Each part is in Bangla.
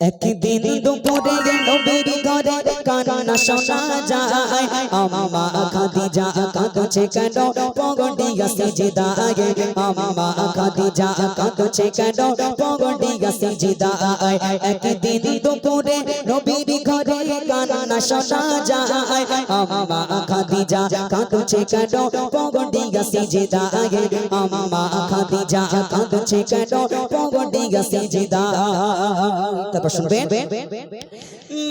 একদিন দুপুরে নবীর ঘরে কান্না শোনা যায়। আম্মা খাদিজা কাঁদছে কেন? পগড়িয়া সিজদায় আম্মা খাদিজা কাঁদছে কেন? পগড়িয়া সিজদায় একদিন দুপুরে নবীর ঘরে কান্না শোনা যায়। আম্মা খাদিজা কাঁদছে কেন? পগড়িয়া সিজদায় আম্মা খাদিজা কাঁদছে কেন? পগড়িয়া সিজদায় শুনবেন?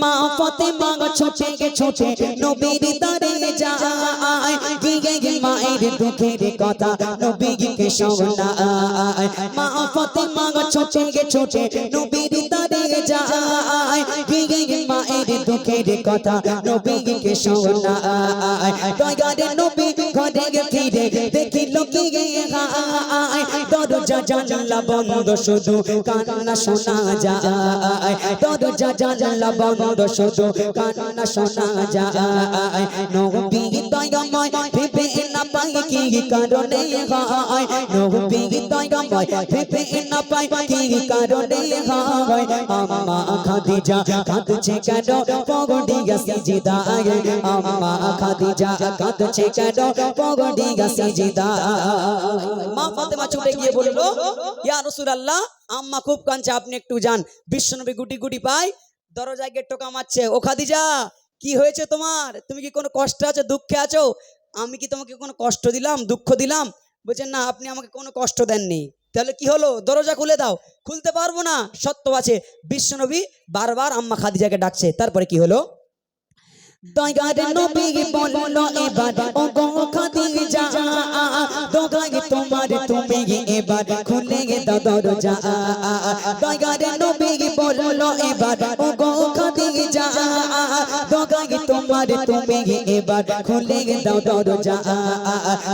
মা ফাতেমা ছোটে গে ছোটে, নবীর দারে যায়। গিয়ে মায়ের দুঃখের কথা নবীকে শোনায়। মা ফাতেমা ছোটে গে ছোটে, নবীর দারে যায়। গিয়ে মায়ের দুঃখের কথা, নবীকে শোনায় দয়ারে নবী, ঘরে ফিরে দেখিল কি হায়। দরজা জানলা বন্ধ শুধু কান্না শোনা যায়। দরজা জানলা বন্ধ শুধু কান্না শোনা যায়। নবী দয়াময় ভেবে না পাই কি কারণে হয়? নবী দয়াময় ভেবে না পাই কি কারণে হয়? আম্মা খাদিজা কাঁদছে কেন? আম্মা খুব কাঁদছে আপনি একটু যান বিশ্বনবী গুটি গুটি পায় দরজায় গিয়ে টোকা মারছে ও খাদিজা কি হয়েছে তোমার তুমি কি কোনো কষ্ট আছো দুঃখে আছো আমি কি তোমাকে কোনো কষ্ট দিলাম দুঃখ দিলাম বলছেন না, আপনি আমাকে কোনো কষ্ট দেননি। তাহলে কি হলো? দরজা খুলে দাও। খুলতে পারব না। সত্য আছে। বিশ্বনবী বারবার আম্মা খাদিজাকে ডাকছে। তারপরে কি হলো?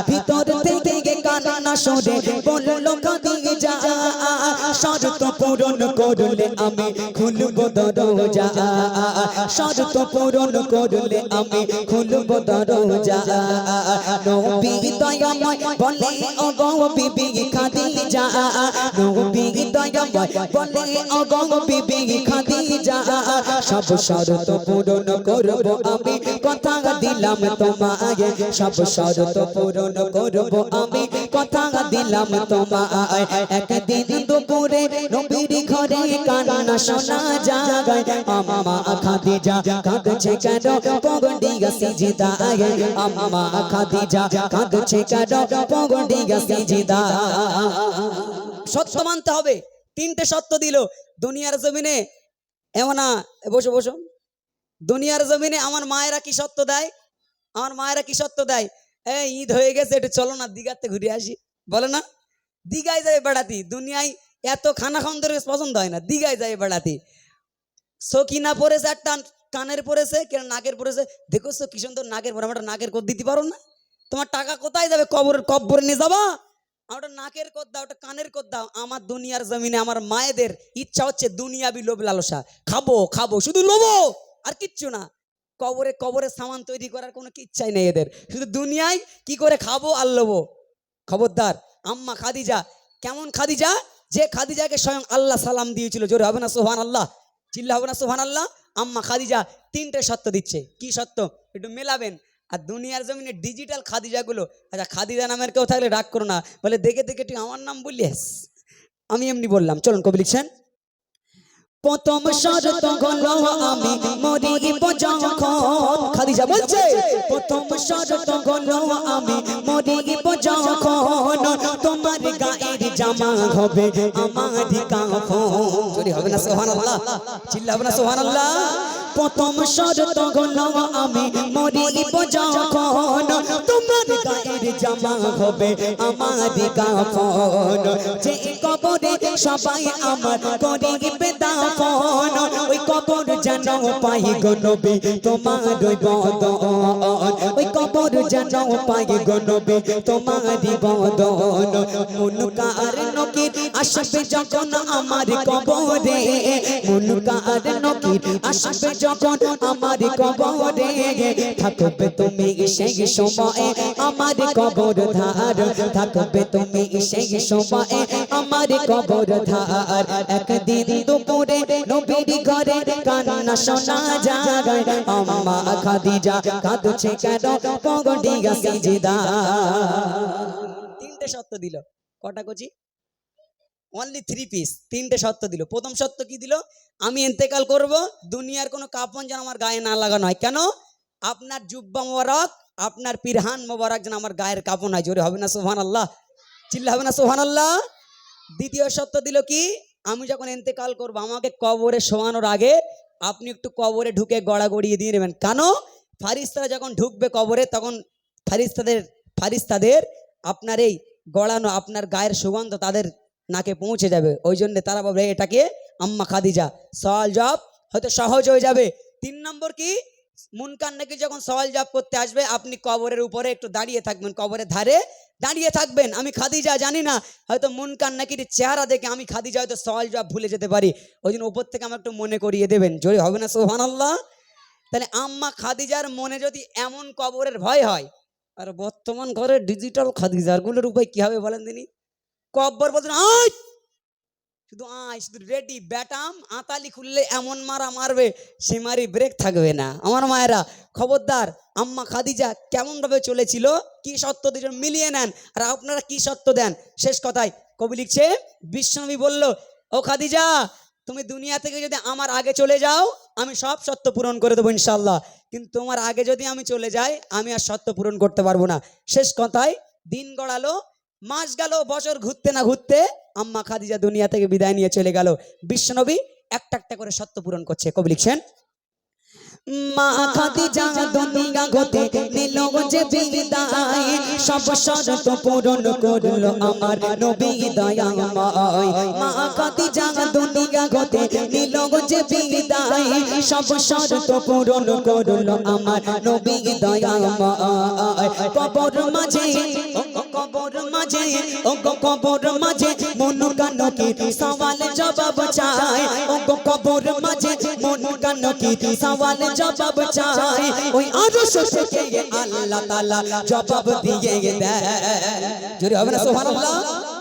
ভিতর থেকে কান্না সরে বলল খাদিজা শর্ত পূরণ করলে শর্ত পূরণ করলে আমি খুলব দরজা। নবী দয়াময় বলে ও বিবি খাদিজা। নবী দয়াময় বলে ও বিবি খাদিজা। সব শর্ত পূরণ করব আমি, কথা দিলাম তোমায়। সব শর্ত পূরণ করব আমি, কথা দিলাম তোমায়। একদিন দুপুরে নবীর ঘরে কান্না শোনা যায়, আম্মা খাদিজা কাঁদছে কেন? পগড়িয়া সিজদায় আম্মা খাদিজা কাঁদছে কেন? পগড়িয়া সিজদায় সত্য মানতে হবে। তিনটে সত্য দিল। দুনিয়ার জমিনে এমন বসো বসো। দুনিয়ার জমিনে আমার মায়েরা কি সত্য দেয়? আমার মায়েরা কি সত্য দেয়? এই ঈদ হয়ে গেছে, একটু চলো না, দিঘাতে ঘুরে আসি। বলে না? দিঘায় যায় বেড়াতি। দুনিয়ায় এত খানা খাওয়ান পছন্দ হয় না। দিঘায় যায় বেড়াতি। সকিনা পরেছে আর টান, কানের পরেছে কেন নাকের পরেছে দেখো সো কি সুন্দর নাকের পরে আমরা নাকের কর দিতে পারো না? তোমার টাকা কোথায় যাবে? কবরের কব্বরে নিয়ে যাবা? ওটা নাকের কর দাও ওটা কানের কর দাও। আমার দুনিয়ার জমিনে আমার মায়েদের ইচ্ছা হচ্ছে দুনিয়াবি লোভ লালসা। খাব খাব, শুধু লোভো, আর কিচ্ছু না। কবরে কবরে সামান তৈরি করার কোনো ইচ্ছাই নেই এদের। শুধু দুনিয়ায় কি করে খাব আর লোবো খবরদার, আম্মা খাদিজা, কেমন খাদিজা? যে খাদিজাকে স্বয়ং আল্লাহ সালাম দিয়েছিল, জোরে হবে না সোহান আল্লাহ চিল্লা হবে না সোহান আল্লাহ আম্মা খাদিজা তিনটে সত্য দিচ্ছে। কি সত্য একটু মেলাবেন। আর দুনিয়ার জমিনে ডিজিটাল খাদিজাগুলো আচ্ছা খাদিজা নামের কেউ থাকলে রাগ করো না। বলে দেখে দেখে তুই আমার নাম বললি? হ্যাস। আমি এমনি বললাম। চলুন কবি লিখছেন। প্রথম শরত হলো আমি মরিব যখন খাদিজা বলছে? প্রথম শরত হলো আমি মরিব যখন গায়ের জামা হবে আমারই কাফন চুরি হবে না সুবহানাল্লাহ। চিল্লাবে না সুবহানাল্লাহ। প্রথম শরত হলো আমি মরিব যখন তোমার গায়ের জামা হবে আমার কাফন যে কবরে সবাই আমার করিবে দাফন। ওই কবর যেন পাই গো নবী তোমার ওই বদন। ওই কবর যেন পাই গো নবী তোমার বদন। মুনকার নকি নকির আসবে যখন আমার কবরে। মুনকার নকির আসবে যখন আমার কবরে। থাকবে তুমি সেই সময়ে আমার কবর ধার। থাকবে তুমি সেই সময়ে আমার কবর ধার। একদিন দুপুরে নবীর ঘরে কান্না শোনা যায়। আম্মা খাদিজা কাঁদছে কেন? পগডিয়া সিজদা তিনটে সত্য দিল। কটা কচি? অনলি থ্রি পিস তিনটে সত্য দিল। প্রথম সত্য কি দিল? আমি ইন্তেকাল করব দুনিয়ার কোনো কাপন যেন আমার গায়ে না লাগানো হয়। কেন? আপনার জুব্বা মোবারক আপনার পিরহান মোবারক যেন আমার গায়ের কাপন হয় জোরে হবে না সোহান আল্লাহ চিল্লা হবে না সোহান আল্লাহ দ্বিতীয় সত্য দিল কি? আমি যখন ইন্তেকাল করব, আমাকে কবরে শোয়ানোর আগে আপনি একটু কবরে ঢুকে গড়া গড়িয়ে দিয়ে নেবেন। কেন? ফারিস্তারা যখন ঢুকবে কবরে, তখন ফারিস্তাদের ফারিস্তাদের আপনার এই গড়ানো, আপনার গায়ের সুগন্ধ তাদের নাকে পৌঁছে যাবে। ওই জন্য তারা ভাবে এটাকে আম্মা খাদিজা, সওয়াল জব হয়তো সহজ হয়ে যাবে। তিন নম্বর কি? মুনকান নাকি যখন সওয়াল জব করতে আসবে, আপনি কবরের উপরে একটু দাঁড়িয়ে থাকবেন, কবরের ধারে দাঁড়িয়ে থাকবেন। আমি খাদিজা জানি না, হয়তো মুনকান নাকির চেহারা দেখে আমি খাদিজা হয়তো সওয়াল জব ভুলে যেতে পারি। ওই জন্য উপর থেকে আমার একটু মনে করিয়ে দেবেন। জোরে হবে না সোহান আল্লাহ তাহলে আম্মা খাদিজার মনে যদি এমন কবরের ভয় হয়, আর বর্তমান ঘরে ডিজিটাল খাদিজারগুলোর উপায় কি হবে বলেন তিনি? কব্বর বলছেন, আয়! শুধু আয় শুধু রেডি ব্যাটাম আতালি খুললে এমন মারা মারবে সে মারি ব্রেক থাকবে না। আমার মায়েরা, খবরদার, আম্মা খাদিজা কেমন ভাবে চলেছিল? কি সত্য দুজন মিলিয়ে নেন? আর আপনারা কি সত্য দেন? শেষ কথায় কবি লিখছে, বিশ্বনবী বলল, ও খাদিজা, তুমি দুনিয়া থেকে যদি আমার আগে চলে যাও, আমি সব সত্য পূরণ করে দেবো ইনশাল্লাহ কিন্তু তোমার আগে যদি আমি চলে যাই, আমি আর সত্য পূরণ করতে পারব না শেষ কথায়, দিন গড়ালো মাস গেল, বছর ঘুরতে না ঘুরতে আম্মা খাদিজা দুনিয়া থেকে বিদায় নিয়ে চলে গেল। বিশ্বনবী একটা একটা করে সত্য পূরণ করছে। কবি লিখছেন, মা খাদিজা দুনিয়া গতে নিল যে বিদায়, সব শরত পূরণ করল আমার নবী দয়াময়। মা খাদিজা দুনিয়া গতে নিল যে বিদায়, সব শরত পূরণ করল আমার নবী দয়াময়। কবর মাঝে ও কবর মাঝে ও কবর মাঝে, মন কানো কি সওয়াল জবাব চাই ও কবর মাঝে, মন কানো কি সওয়াল জবাব চাই ওই আরশ থেকে আল্লাহ তাআলা জবাব দিয়ে দেয়। জোরে হবে না, সুবহানাল্লাহ?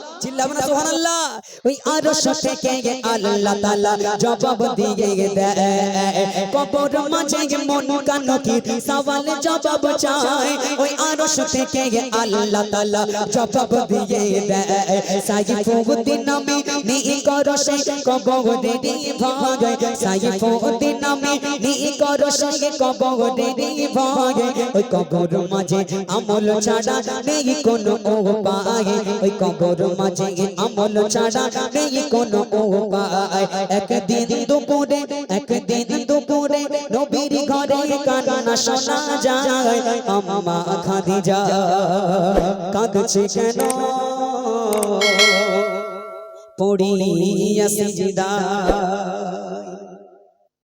চিল্লাবে না সুবহানাল্লাহ ওই আরশ থেকে আল্লাহ তাআলা জবাব দিয়ে দেয় কবর মাঝে মন কানো কি সওয়াল জবাব চাই ওই আরশ থেকে আল্লাহ তাআলা জবাব দিয়ে দেয় সাইফুদ্দিন নামে নি করো সে কবরে রে ভাগে সাইফুদ্দিন নামে নি করো সে কবরে রে ভাগে ওই কবর মাঝে আমল ছাড়া নেই কোনো উপায় ওই কবর মাঝে আমল ছাড়া নেই কোনো উপায়। একদিন দুপুরে একদিন দুপুরে নবীর ঘরে কান্না শোনা যায়। আম্মা খাদিজা, কাঁদছে কেন? পড়িয়া সিজদা।